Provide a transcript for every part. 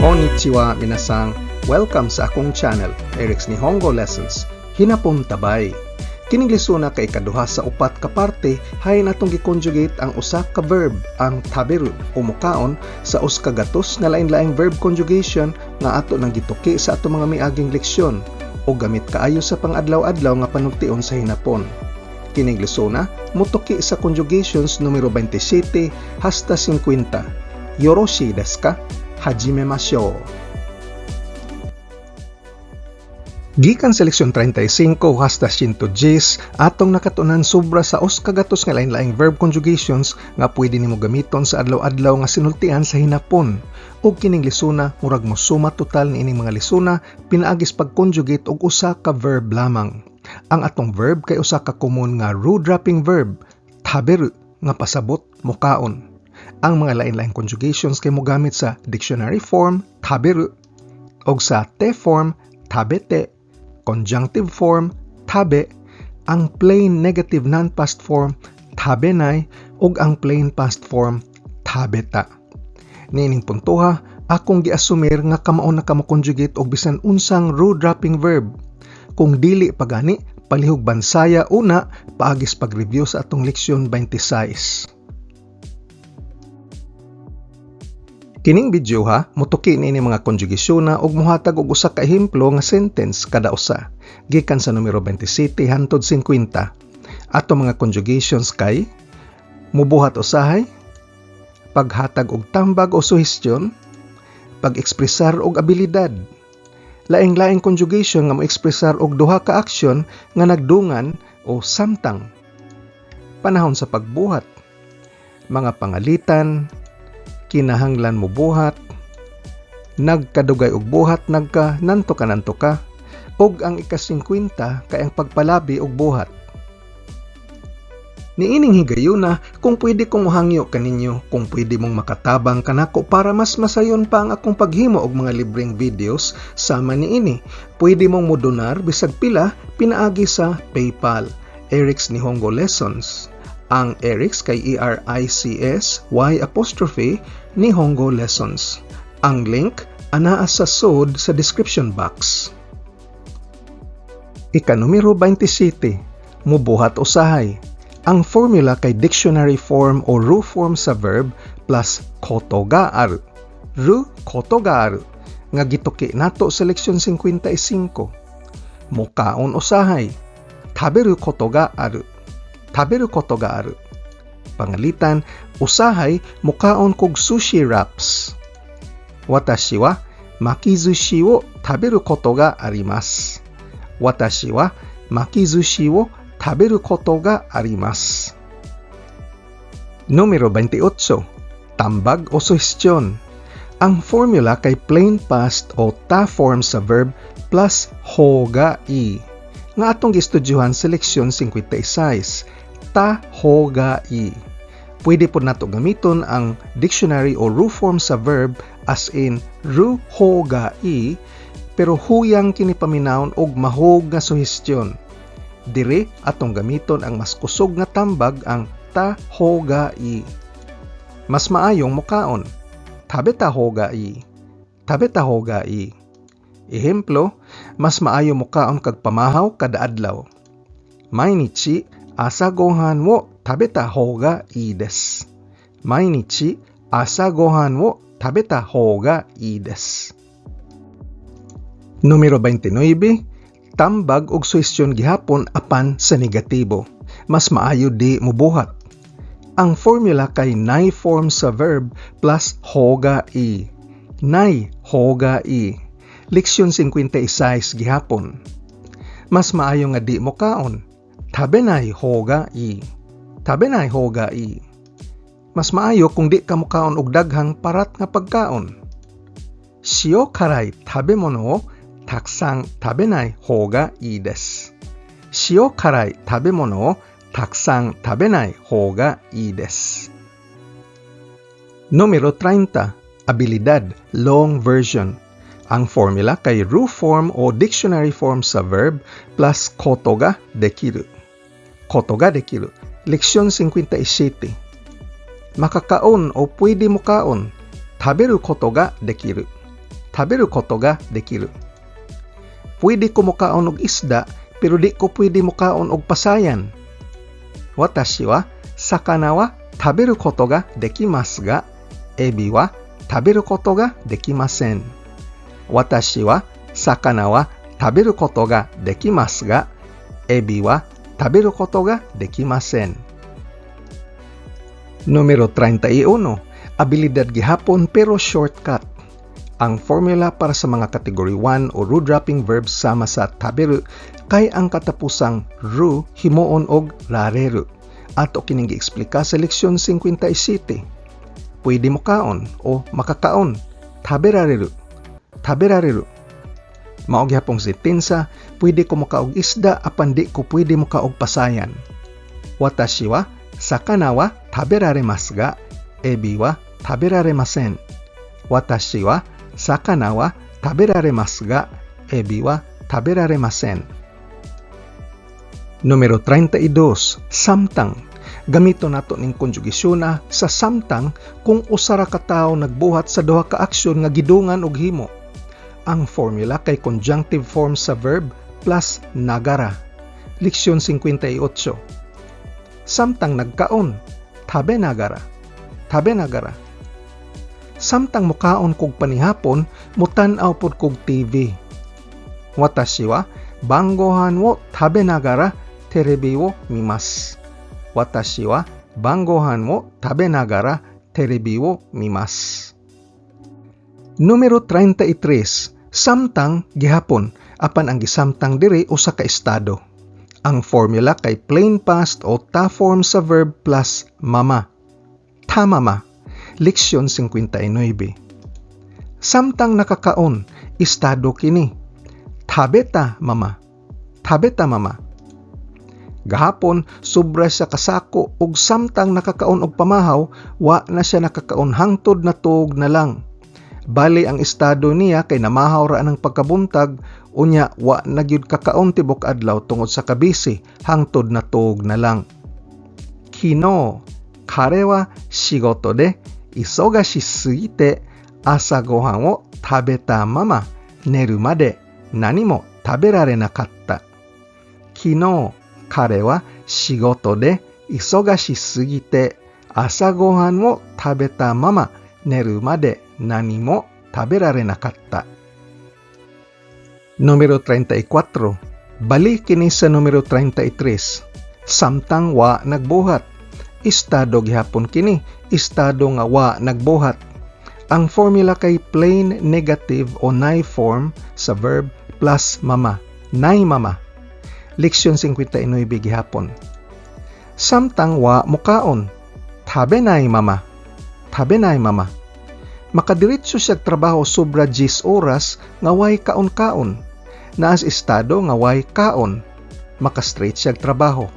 Konnichiwa minasang, welcome sa akong channel, Eric's Nihongo Lessons, Hinapon Tabay. Kining lisuna kay kaduha sa upat ka parte hay natong gi-conjugate ang usa ka verb ang taberu o mukaon sa us ka gatos nga lain-laing verb conjugation nga ato nang gituki sa ato mga miaging leksyon o gamit kaayo sa pang-adlaw-adlaw nga panugtion sa hinapon. Kining lisuna mutuki sa conjugations numero 27 hasta 50. Yoroshi desu ka? Hajimemashou. Gikan sa leksyon 35 hasta 110 atong nakatunan sobra sa os kagatos nga lain-laing verb conjugations nga pwede nimo gamiton sa adlaw-adlaw nga sinultian sa hinapon. Ug kining lisuna murag mo suma total niining mga lisuna pinaagis pag-conjugate og usa ka verb lamang. Ang atong verb kay usa ka common nga root dropping verb taberu nga pasabot mukaon. Ang mga lain-laing conjugations kay mo gamit sa dictionary form taberu og sa te form tabete conjunctive form tabe, ang plain negative non-past form tabenay ug ang plain past form tabeta. Nining puntuha, akong giasumir nga kamao na kamo conjugate og bisan unsang root dropping verb. Kung dili pagani, palihog bansaya una paagis pag-review sa atong leksyon 26. Kining video ha, mutuki ni mga konjugasyon na ug muhatag og usa ka ehemplo nga sentence kada usa. Gikan sa numero 27 hangtod 50. Ato mga conjugations kay mubuhat usahay, paghatag og tambag o suhestyon, pag-ekspresar og abilidad. Laing-laing conjugation nga mo-ekspresar og duha ka aksyon nga nagdungan o samtang. Panahon sa pagbuhat, mga pangalitan, kinahanglan mo buhat, nagkadugay og buhat nagka nanto ka nanto ka, ug ang ika-50 kay ang pagpalabi og buhat. Niining higayuna kung pwede kong muhangyo kaninyo kung pwede mong makatabang kanako para mas masayon pa ang akong paghimo og mga libreng videos sama niini. Pwede mong modonar bisag pila pinaagi sa PayPal. Eric's Nihongo Lessons. Ang Eric's kay E-R-I-C-S Y apostrophe Nihongo Lessons. Ang link anaa sa sod sa description box. Ika numero 27. Mubuhat usahay. Ang formula kay dictionary form o ru form sa verb plus koto ga aru. Ru koto ga aru nga gituki nato sa leksyon 55. Mukaon usahay. Taberu koto ga aru. Taberu koto ga aru. Pangalitan, usahay mukaon kog sushi wraps. Watashi wa makizushi wo taberu koto ga arimasu. Watashi wa makizushi wo taberu koto ga arimasu. Numero 28. Tambag o suhestyon. Ang formula kay plain past o ta form sa verb plus ho ga i. Nga atong gistudyuhan sa leksyon 56. Ta ho ga i. Pwede po nato gamiton ang dictionary o ru form sa verb as in ru ho ga i pero huyang kini paminawon og mahog nga suhestyon. Dire atong gamiton ang mas kusog nga tambag ang ta ho ga i. Mas maayong mukaon. Tabe ta ho ga i. Tabe ta ho ga i. Ehemplo, mas maayo mukaon kag pamahaw kada adlaw. Mainichi asa gohan wo tabeta hoga ii desu. Mainichi asa gohan wo tabeta hoga ii desu. Numero 29, tambag og suhestyon gihapon apan sa negatibo. Mas maayo di mubuhat. Ang formula kay nay form sa verb plus hoga i. Nay hoga i. Leksyon 56 gihapon. Mas maayo nga di mo kaon. Tabe nay hoga i. Sabi na hugai, mas maayo kung di ka mukaon og daghang parat nga pagkaon. Shio karai tabe mono o taksang tabe nai hoga ii desu. Shio karai tabe mono o taksang tabe nai hoga ii desu. Numero 30. Abilidad, long version. Ang formula kay root form o dictionary form sa verb plus kotoga dekiru. Kotoga dekiru. Leksyon 57. Makakaon o pwede mo kaon. Taberu koto ga dekiru. taberu koto ga dekiru. Pwede ko mukaon og isda pero di ko pwede mukaon og pasayan. Watashi wa sakana wa taberu koto ga dekimasu ga ebi wa taberu koto ga dekimasen. Watashi wa sakana wa taberu koto ga dekimasu ga ebi wa taberu koto ga dekimasen. Numero 31. Abilidad gihapon pero shortcut. Ang formula para sa mga category 1 o ru dropping verbs sama sa taberu kay ang katapusang ru himuon og rareru. Ato kining giexplika sa leksyon 57. Pwede mo kaon o makakaon. Taberareru. Taberareru. Mao gihapong sentensa, pwede ko makaog isda apan di ko pwede mo kaog pasayan. Watashi wa sakana wa taberaremasu ga ebi wa taberaremasen. Watashi wa sakana wa taberaremasu ga ebi wa taberaremasen. Numero 32, samtang. Gamito nato ning konjugasyon na sa samtang kung usara ka tawo nagbuhat sa duha ka aksyon nga gidungan og himo. Ang formula kay conjunctive form sa verb plus nagara. Leksyon 58. Samtang nagkaon, tabe nagara. Tabe nagara. Samtang mukaon kog panihapon, mutan-aw pod kog TV. Watashi wa bangohan wo tabe nagara terebi wo mimasu. Watashi wa bangohan wo tabe nagara terebi wo mimasu. Numero 33. Samtang gihapon apan ang gisamtang diri usa ka estado. Ang formula kay plain past o ta form sa verb plus mama. Tamama. Leksyon 59. Samtang nakakaon, estado kini. Tabeta mama. Tabeta mama. Gahapon, sobra siya kasako ug samtang nakakaon og pamahaw, wa na siya nakakaon hangtod na tuog na lang. Bali ang estado niya kay namahaw ra ng pagkabuntag unya wa na gyud kakaon tibok adlaw tungod sa kabisi hangtod na tuog na lang. Kino, kare wa shigoto de isogashi sugite asa gohan wo tabeta mama neru made nani mo taberare nakatta. Kino, 彼は仕事で忙しすぎて朝ごはんを食べたまま寝るまで何も食べられなかった。Numero 34. Balik kini sa numero 33. Samtang wa nagbuhat. Estado gihapon kini. Estado nga wa nagbuhat. Ang formula kay plain negative o nai form sa verb plus mama. Nai mama. Leksyon 59 gihapon. Samtang wa mukaon. Tabe nai mama. Tabe nai mama. makadiretso siya trabaho sobra 10 oras ngaway kaon-kaon. Naas estado ngaway kaon, makastraight siya trabaho.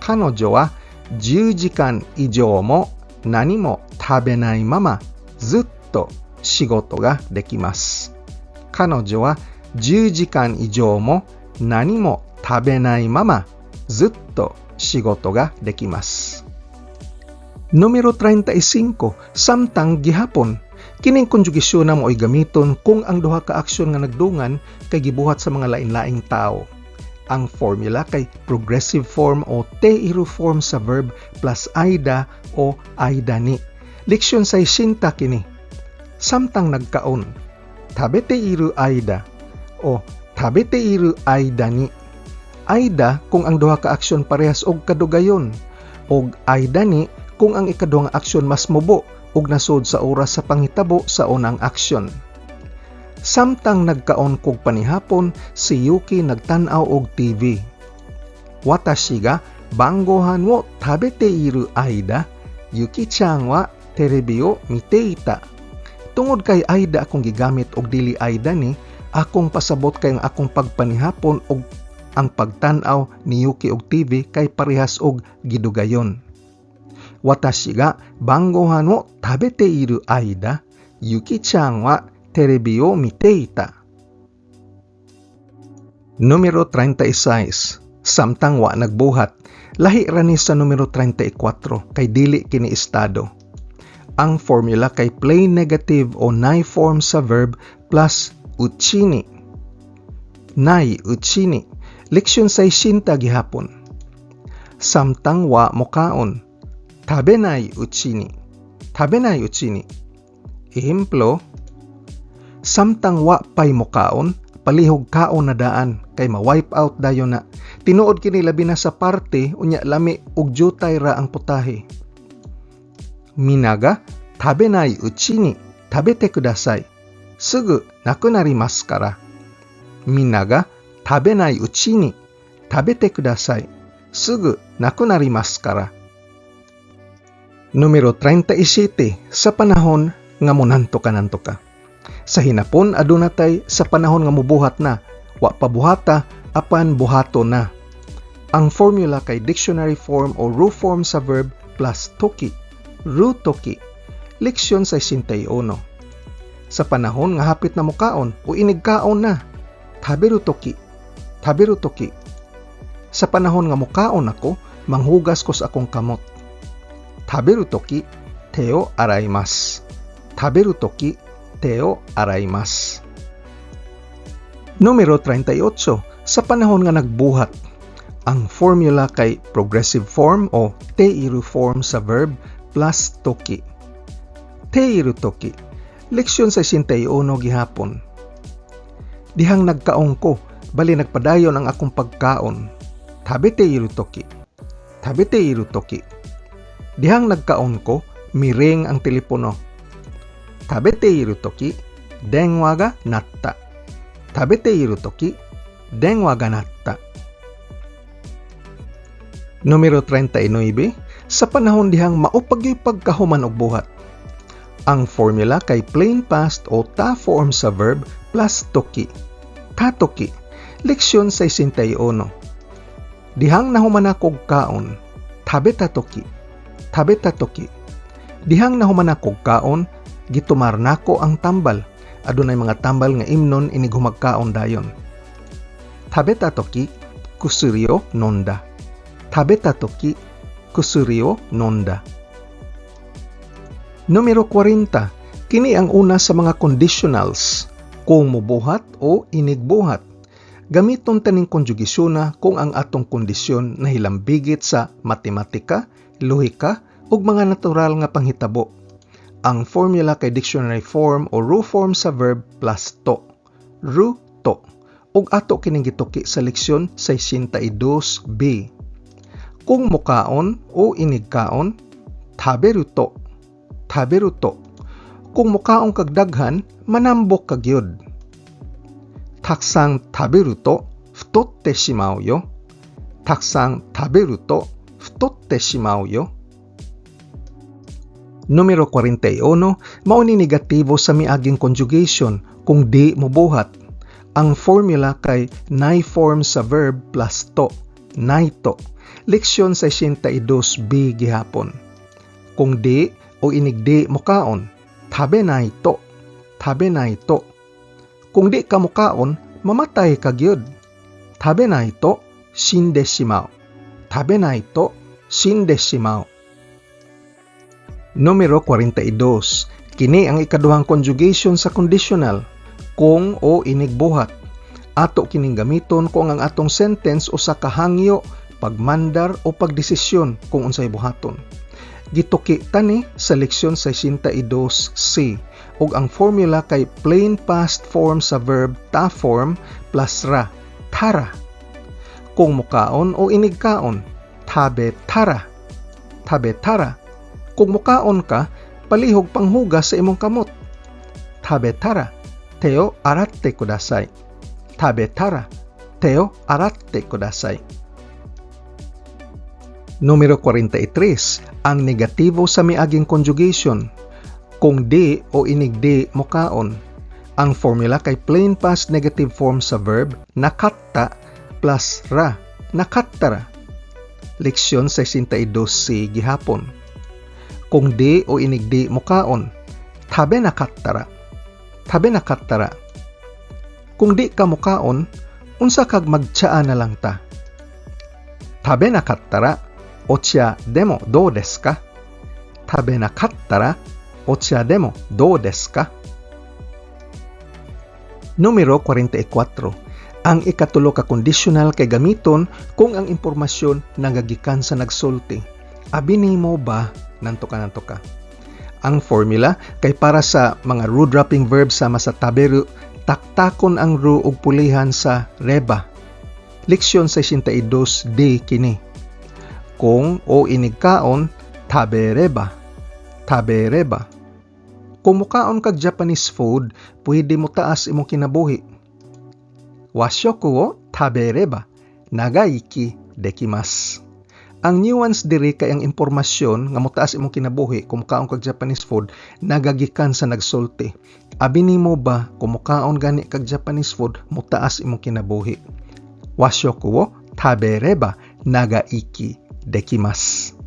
Kano jowa, jiujikan ijo mo, nani mo, tabe nai mama, zutto, shigoto ga dekimasu. Kano jowa, jiujikan ijo mo, nani mo, tabe nai mama, zutto, shigoto ga dekimasu. Numero 35, samtang gihapon. Kining konjugasyon na mo ay gamiton kung ang duha ka aksyon nga nagdungan kay gibuhat sa mga lain-laing tao. Ang formula kay progressive form o teiru form sa verb plus aida o aida ni. Leksyon sa isinta kini. Samtang nagkaon, tabete iru aida o tabete iru aida ni. Aida kung ang duha ka aksyon parehas og kadugayon og aida ni kung ang ikaduhang aksyon mas mubo ug nasod sa oras sa panghitabo sa unang aksyon. Samtang nagkaon kog panihapon, si Yuki nagtan-aw og TV. Watashi ga bangohan wo tabete iru aida, Yuki-chan wa terebi o miteita. Tungod kay Aida akong gigamit og dili Aida ni, akong pasabot kay ang akong pagpanihapon og ang pagtan-aw ni Yuki og TV kay parehas og gidugayon. Watashi ga bangohan wo tabete iru aida, Yuki-chan wa terebi o miteita. Numero 36. Samtang wa nagbuhat, lahi ra ni sa numero 34 kay dili kini estado. Ang formula kay plain negative o nai form sa verb plus uchini. Nai uchini. Leksyon sa isinta gihapon. Samtang wa mokaon. Tabenai uchini. Tabenai uchini. Ehemplo, samtang wa pay mokaon, palihog kaon na daan kay ma-wipe out dayon na. Tinuod kini labi na sa parte unya lami ug jutay ra ang putahe. Minaga tabenai uchi ni tabete kudasai. Sugu nakunarimasu kara. Minaga tabenai uchi ni tabete kudasai. Sugu nakunarimasu kara. Numero 37 sa panahon nga munanto ka nanto ka. Sa hinapon aduna tay sa panahon nga mubuhat na, wa pa buhata apan buhato na. Ang formula kay dictionary form o ru form sa verb plus toki, ru toki. Leksyon sa 61. Sa panahon nga hapit na mukaon o inigkaon na, tabiru toki, tabiru toki. Sa panahon nga mukaon ako, manghugas ko sa akong kamot. Tabiru toki, teo araimas. Tabiru toki, teo araimas. Numero 38. Sa panahon nga nagbuhat, ang formula kay progressive form o teiru form sa verb plus toki. Teiru toki. Leksyon sa 61 gihapon. Dihang nagkaong ko, bali nagpadayon ang akong pagkaon. Tabi teiru toki. Tabi teiru toki. Dihang nagkaon ko, miring ang telepono. Tabete iru toki, denwa ga natta. Tabete iru toki, denwa ga natta. Numero 39, sa panahon dihang maupagay pagkahuman og buhat. Ang formula kay plain past o ta form sa verb plus toki. Tatoki. Leksyon 61. Dihang nahuman akog kaon, tabeta toki. Tabeta toki. Dihang nahuman akog kaon, gitumar nako ang tambal. Adunay mga tambal nga imnon inig humagkaon dayon. Tabeta toki kusuryo nonda. Tabeta toki kusuryo nonda. Numero 40. Kini ang una sa mga conditionals kung mubuhat o inigbuhat. Gamiton taning konjugisyon kung ang atong kondisyon nahilambigit sa matematika, lohika ug mga natural nga panghitabo ang formula kay dictionary form o ru form sa verb plus to. Ru to. Ug ato kining gituki sa leksyon 62b. Kung mukaon o inigkaon, taberu to. Taberu to. Kung mukaon kag daghan, manambok kag yod. Taksang taberu to, futotte shimau yo. Taksang taberu to, futotte shimau yo. Numero 41, mao ni negatibo sa miaging conjugation kung di mobuhat. Ang formula kay nai form sa verb plus to, naito. Leksyon 62b gihapon. Kung di o inigdi mukaon, tabe naito, tabe naito. Kung di ka mukaon, mamatay ka gyud. Tabe naito, shinde shimao. Tabe naito, shinde shimao. Numero 42. Kini ang ikaduhang conjugation sa conditional kung o inigbuhat. Ato kining gamiton kung ang atong sentence o sa kahangyo, pagmandar o pagdesisyon kung unsay buhaton. Gituki tani sa leksyon 62C ug ang formula kay plain past form sa verb ta form plus ra, tara. Kung mukaon o inigkaon, tabe tara. Tabe tara kung mukaon ka, palihog panghugas sa imong kamot. Tabetara, teo aratte kudasai. Tabetara, teo aratte kudasai. Numero 43, ang negatibo sa miaging conjugation. Kung di o inigdi mukaon. Ang formula kay plain past negative form sa verb nakatta plus ra, nakattara. Leksyon 62 gihapon kung di o inigdi mukaon. Tabe nakattara. Tabe nakattara. Kung di ka mukaon, unsa kag magtsaa na lang ta. Tabe nakattara, ocha demo do desu ka? Tabe nakattara, Ocha demo, do desu ka? Numero 44. Ang ikatulo ka conditional kay gamiton kung ang impormasyon nagagikan sa nagsulti. Abi nimo ba nanto ka nanto ka? Ang formula kay para sa mga root dropping verb sama sa taberu, taktakon ang ru ug pulihan sa reba. Leksyon 62 d kini. Kung o inigkaon, tabereba. Tabereba. Kung mukaon kag Japanese food, pwede mo taas imong kinabuhi. Washoku wo tabereba, nagaiki dekimasu. Ang nuance diri kay ang impormasyon nga motaas imong kinabuhi kung mukaon kag Japanese food nagagikan sa nagsulti. Abi nimo ba kung mukaon gani kag Japanese food motaas imong kinabuhi. Washoku wo tabereba nagaiki dekimasu.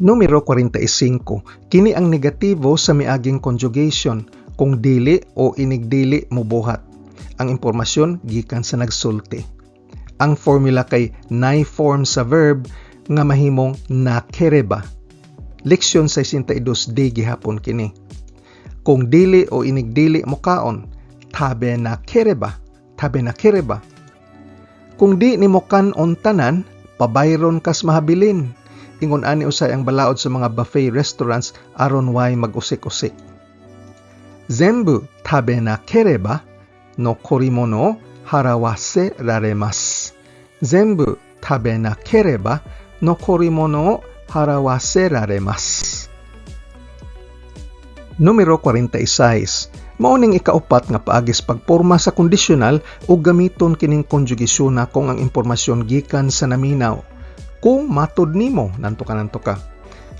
Numero 45. Kini ang negatibo sa miaging conjugation kung dili o inigdili mo buhat. Ang impormasyon gikan sa nagsulti. Ang formula kay nay form sa verb nga mahimong nakereba. Leksyon 62 d gihapon kini. Kung dili o inigdili mo kaon, tabe na kereba, tabe na kereba. Kung di ni mo kanon tanan, pabayron kas mahabilin ingon ani usay ang balaod sa mga buffet restaurants aron way mag-usik-usik. Zenbu tabe na kereba no korimono o harawase raremasu. Zenbu tabe na kereba no korimono o harawase raremasu. Numero 46. Mauning ikaupat nga paagis pagporma sa kondisyonal o gamiton kining konjugasyon na kung ang impormasyon gikan sa naminaw kung matod nimo nanto ka nanto ka.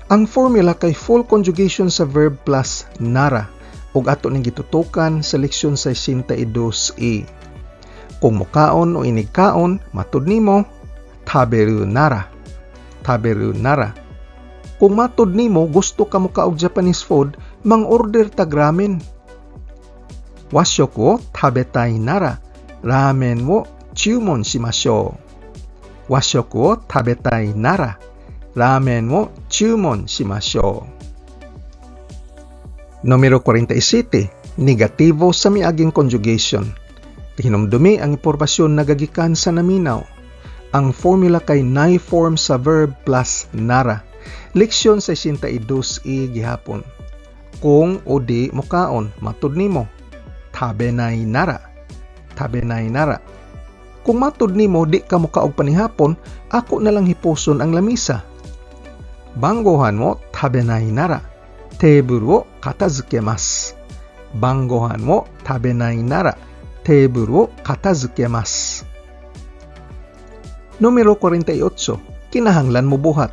Ang formula kay full conjugation sa verb plus nara ug ato ning gitutukan sa leksyon 62e. Kung mukaon o inigkaon, matud nimo tabernara. Tabernara. Kung matud nimo gusto ka mo kaog Japanese food, mang order tag ramen. Wasyo tabetai nara ramen wo chumon shimasho. Wasyo ko tabetai nara ramen wo chumon shimasho. Numero 47. Negativo sa miaging conjugation. Hinumdumi ang impormasyon nagagikan sa naminaw. Ang formula kay nay form sa verb plus nara. Leksyon 62e gihapon. Kung o di mukaon, matud nimo. Tabe nay nara. Tabe nay nara kung matud nimo di ka mo kaog panihapon, ako na lang hipuson ang lamisa. Banggohan mo tabenai nara, table wo katazukemasu. Banggohan mo tabenai nara, table wo katazukemasu. Numero 48. Kinahanglan mo buhat.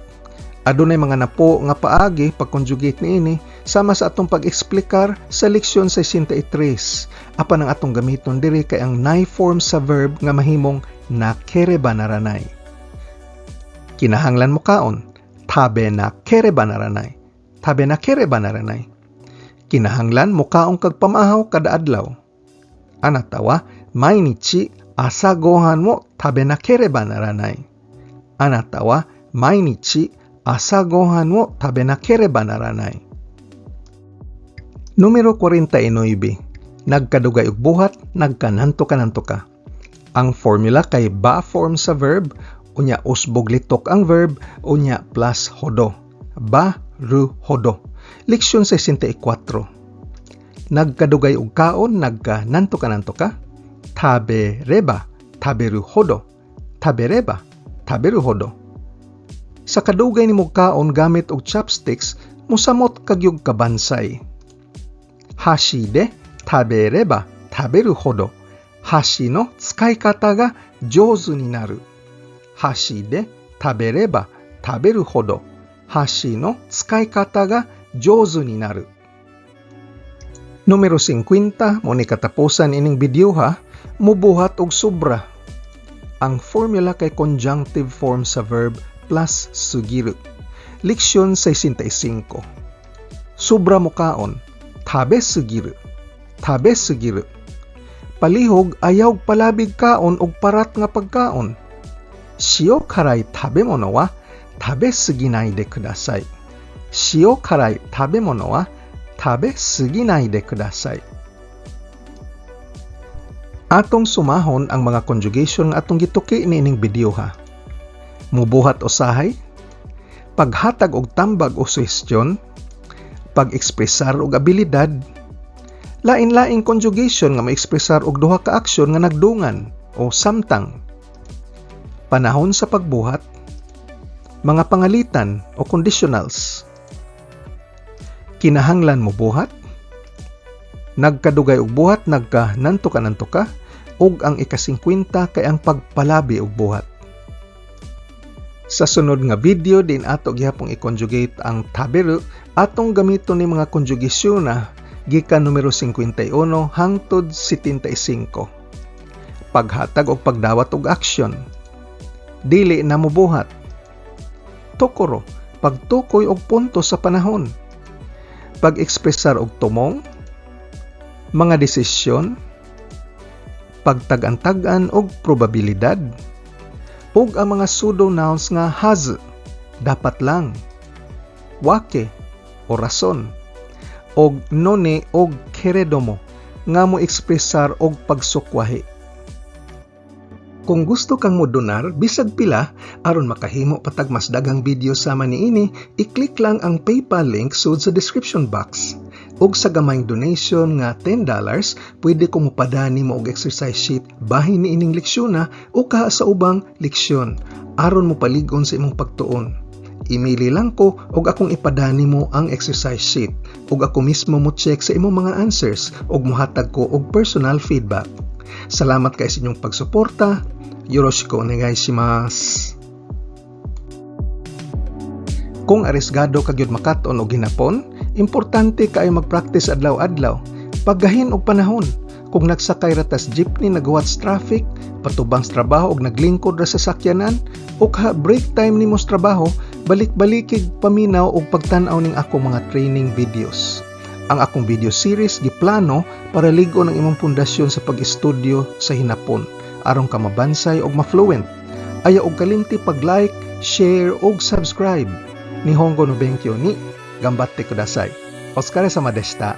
Adunay mga napo nga paagi pag-conjugate niini sama sa atong pag-eksplikar sa leksyon 63. Apan ang atong gamiton diri kay ang nay form sa verb nga mahimong nakere ba naranay. Kinahanglan mo kaon, tabe na kere ba naranay. Tabe na kere ba naranay. Kinahanglan mo kaong kagpamahaw kada adlaw. Anatawa, mainichi asa gohan mo tabe na kere ba naranay. Anatawa, mainichi 朝ごはんを食べなければならない。Numero 49. Nagkadugay og buhat, nagkananto kananto ka. Ang formula kay ba form sa verb, unya usbog litok ang verb, unya plus hodo. Ba, ru, hodo. Leksyon 64. Nagkadugay og kaon, nagkananto kananto ka. Tabe reba, taberu hodo. Tabereba, taberu hodo sa kadugay ni kaon gamit og chopsticks, musamot kagyog kabansay. Hashi de tabereba taberu hodo hashi no tsukaikata ga jouzu ni naru. Hashi de tabereba taberu hodo hashi no tsukaikata ga jouzu ni naru. Numero 50 mo ni katapusan ining video ha, mubuhat og sobra. Ang formula kay conjunctive form sa verb plus sugiru. Leksyon 65. Sobra mo kaon, tabe sugiru. Tabe sugiru. Palihog ayaw palabig kaon og parat nga pagkaon. Shio karay tabemono wa tabe suginai de kudasai. 塩辛い食べ物は食べ過ぎないでください。Atong sumahon ang mga conjugation nga atong gituki niining video ha. Mubuhat usahay, paghatag og tambag o suhestyon, pag-ekspresar og abilidad, lain-laing conjugation nga maekspresar og duha ka aksyon nga nagdungan o samtang. Panahon sa pagbuhat, mga pangalitan o conditionals. Kinahanglan mo buhat, nagkadugay og buhat nagka nanto ka nanto ka ug ang ika-50 kay ang pagpalabi og buhat. Sa sunod nga video din ato gihapong i-conjugate ang taberu atong gamiton ni mga konjugasyon na gikan numero 51 hangtod 75. Paghatag og pagdawat og aksyon. Dili na mobuhat. Tokoro, pagtukoy og punto sa panahon. Pag-ekspresar og tumong, mga desisyon, pagtag-antagan og probabilidad, ug ang mga pseudo-nouns nga has, dapat lang, wake, o rason, og none og keredomo, nga mo ekspresar og pagsukwahi. Kung gusto kang mo donar, bisag pila, aron makahimo patag mas dagang video sama niini, i-click lang ang PayPal link sud sa description box. Ug sa gamayng donation nga $10, pwede ko mopadani mo og exercise sheet bahin ni ining leksyon o kaha sa ubang leksyon aron mo paligon sa imong pagtuon. Imili lang ko og akong ipadani mo ang exercise sheet ug ako mismo mo check sa imong mga answers ug mohatag ko og personal feedback. Salamat kay sa inyong pagsuporta. Yoroshiku onegaishimasu. Kung arisgado ka gyud makaton og hinapon, importante kaayo mag-practice adlaw-adlaw. Paggahin og panahon. Kung nagsakay ra tas jeepney nagawats traffic, patubang sa trabaho og naglingkod ra sa sakyanan, o ka break time nimo sa trabaho, balik-balikig paminaw og pagtan-aw ning ako mga training videos. Ang akong video series giplano para ligo ng imong pundasyon sa pag-estudyo sa hinapon aron ka mabansay og ma-fluent. Aya og kalimti pag-like, share og subscribe. Nihongo no benkyo ni gambatte kudasai. Oskare sama deshita.